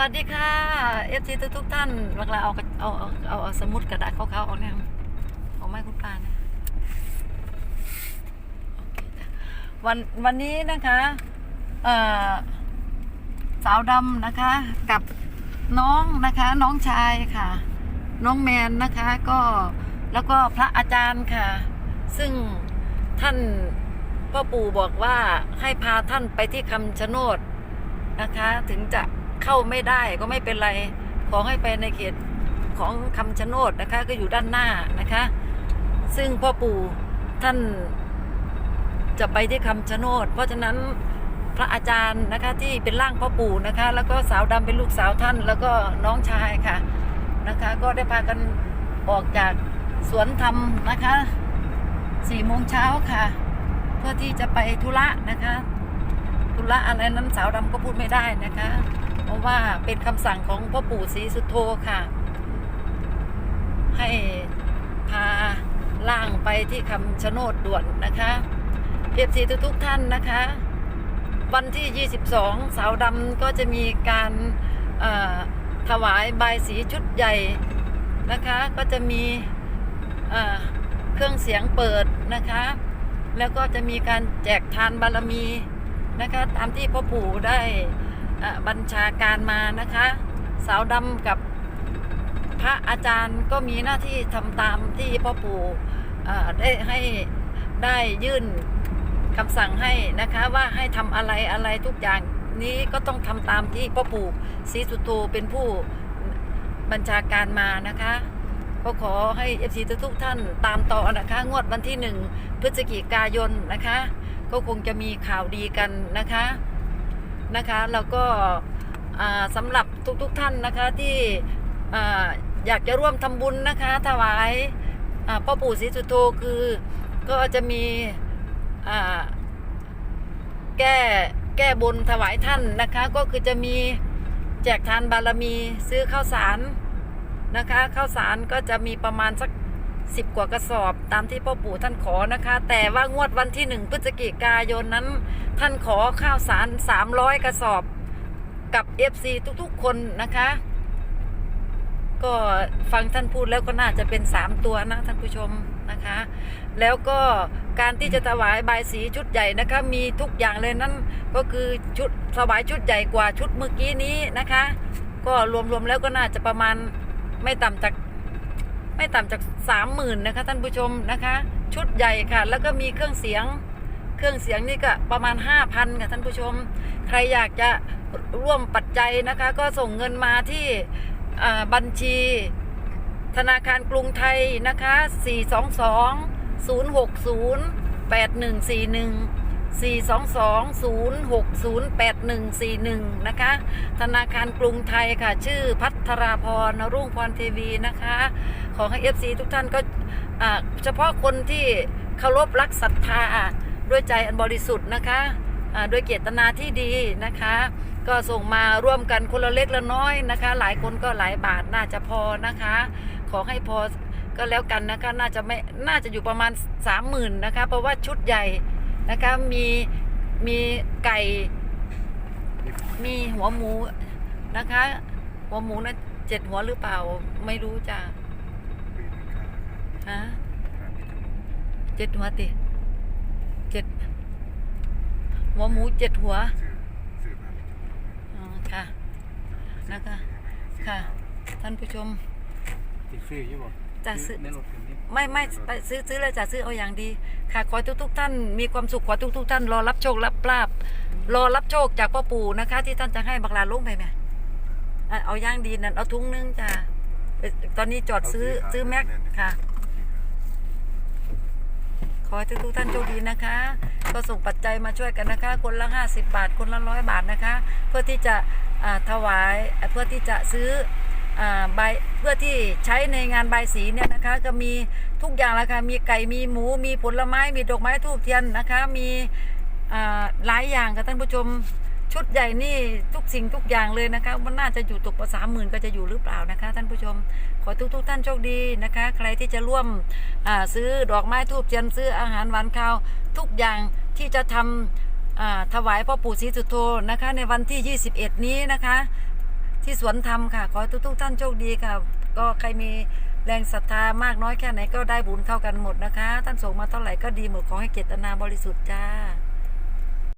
วัสดีค่ะเอฟซีทุกทุกท่านเวลาเอากรเอาเอาเอาเอาสมุดกระดาษขาวๆออกเนี่ยเอาไม้คุณปานะโอเคจ้ะวันวันนี้นะคะเอ่อสาวดำนะคะ กับน้องนะคะ น้องชายค่ะ น้องแมนนะคะก็แล้วก็พระอาจารย์ค่ะ ซึ่งท่านพ่อปู่บอกว่าให้พาท่านไปที่คำชะโนดนะคะ ถึงจะ เข้าไม่ได้ก็ไม่เป็นไร ขอให้ไปในเขตของคำชะโนดนะคะ ก็อยู่ด้านหน้านะคะ ซึ่งพ่อปู่ท่านจะไปที่คำชะโนด เพราะฉะนั้นพระอาจารย์นะคะที่เป็นร่างพ่อปู่นะคะ แล้วก็สาวดำเป็นลูกสาวท่าน แล้วก็น้องชายค่ะนะคะ ก็ได้พากันออกจากสวนธรรมนะคะสี่โมงเช้าค่ะ เพื่อที่จะไปธุระนะคะ ธุระอะไรนั้นสาวดำก็พูดไม่ได้นะคะ ราะว่าเป็นคำสั่งของพ่อปู่ศรีสุโธค่ะ ให้พาล่างไปที่คำชะโนดด่วนนะคะเพียบสีทุกๆท่านนะคะ วันที่ 22 สาวดำก็จะมีการถวายใบยสีชุดใหญ่นะคะ ก็จะมีเครื่องเสียงเปิดนะคะ แล้วก็จะมีการแจกทานบารมีนะคะ ตามที่พ่อปู่ได้ บัญชาการมานะคะ สาวดำกับพระอาจารย์ก็มีหน้าที่ทำตามที่พ่อปู่ได้ให้ได้ยื่นคำสั่งให้นะคะว่าให้ทำอะไรอะไรทุกอย่างนี้ก็ต้องทำตามที่พ่อปู่ศรีสุโธเป็นผู้บัญชาการมานะคะก็ขอให้เอฟซีทุกท่านตามต่อนะคะ งวดวันที่หนึ่งพฤศจิกายนนะคะ ก็คงจะมีข่าวดีกันนะคะ นะคะ แล้วก็สำหรับทุกๆท่านนะคะที่อ่อยากจะร่วมทำบุญนะคะถวายอ่าพ่อปู่ศรีสุโธคือก็จะมีแก้แก้บนถวายท่านนะคะ ก็คือจะมีแจกทานบารมีซื้อข้าวสารนะคะข้าวสารก็จะมีประมาณสัก สิบกว่ากระสอบตามที่พ่อปู่ท่านขอนะคะ แต่ว่างวดวันที่หนึ่งพฤศจิกายนนั้น ท่านขอข้าวสารสามร้อยกระสอบกับ FC ทุกๆ คนนะคะ ก็ฟังท่านพูดแล้วก็น่าจะเป็นสามตัวนะท่านผู้ชมนะคะ แล้วก็การที่จะถวายใบสีชุดใหญ่นะคะ มีทุกอย่างเลยนั่นก็คือชุดถวายชุดใหญ่กว่าชุดเมื่อกี้นี้นะคะ ก็รวมๆแล้วก็น่าจะประมาณไม่ต่ำจาก ไม่ต่ำจากสามหมื่นนะคะท่านผู้ชมนะคะ ชุดใหญ่ค่ะ แล้วก็มีเครื่องเสียง เครื่องเสียงนี่ก็ประมาณห้าพันค่ะท่านผู้ชม ใครอยากจะร่วมปัจจัยนะคะ ก็ส่งเงินมาที่บัญชี ธนาคารกรุงไทยนะคะ 422 060 8141 422-060-8141 นะคะ ธนาคารกรุงไทยค่ะ ชื่อพั ทราพรรุ่งพรเทวีนะคะ ขอให้ FC ทุกท่านก็เฉพาะคนที่เคารพรักศรัทธาด้วยใจอันบริสุทธิ์นะคะด้วยเจตนาที่ดีนะคะ ก็ส่งมาร่วมกันคนละเล็กละน้อยนะคะ หลายคนก็หลายบาทน่าจะพอนะคะ ขอให้พอก็แล้วกันนะคะน่าจะไม่น่าจะอยู่ประมาณ 30,000นะคะ เพราะว่าชุดใหญ่นะคะมีมีไก่มีหัวหมูนะคะ หัวหมูนะเจ็ดหัวหรือเปล่า ไม่รู้จ้ะฮะเจ็ดหัวติเจ็ดหัวหมูเจ็ดหัวอ๋อค่ะนะคะค่ะ ท่านผู้ชมติดซื้อใช่ป่ะจะซื้อในรถคันนี้ไม่ไม่ไปซื้อซื้อเลยจ้ะซื้อเอาอย่างดี ค่ะขอทุกทุกๆท่านมีความสุขขอทุกทุกๆท่านรอรับโชครับลาบรอรับโชคจากพ่อปู่นะคะ ที่ท่านจะให้บักลาลงไปไหม อะเอาอย่างดีนั่นเอาถุงนึงจ้ะเอ่อตอนนี้จอดซื้อซื้อแม็กค่ะ ขอให้ทุกๆท่านโชคดีนะคะ ก็ส่งปัจจัยมาช่วยกันนะคะ คนละ 50 บาท คนละร้อยบาทนะคะ เพื่อที่จะอ่าถวายอ่าเพื่อที่จะซื้ออ่าใบเพื่อที่ใช้ในงานใบายสีเนี่ยนะคะ ก็มีทุกอย่างแล้วค่ะมีไก่มีหมูมีผลไม้มีดอกไม้ทูบเทียนนะคะ มีอ่าหลายอย่างค่ะท่านผู้ชม ชุดใหญ่นี่ทุกสิ่งทุกอย่างเลยนะคะมันน่าจะอยู่ตกประสามหมื่นก็จะอยู่หรือเปล่านะคะ ท่านผู้ชมขอทุกทุกๆท่านโชคดีนะคะ ใครที่จะร่วมซื้อดอกไม้ทูบเทียนซื้ออาหารหวานข้าว ทุกอย่างที่จะทำอ่าถวายพ่อปู่ศรีสุโธนะคะ ในวันที่ 21 นี้นะคะ ที่สวนธรรมค่ะ ขอให้ทุกๆท่านโชคดีค่ะ ก็ใครมีแรงศรัทธามากน้อยแค่ไหนก็ได้บุญเท่ากันหมดนะคะ ท่านส่งมาเท่าไหร่ก็ดีหมดขอให้เจตนาบริสุทธิ์จ้า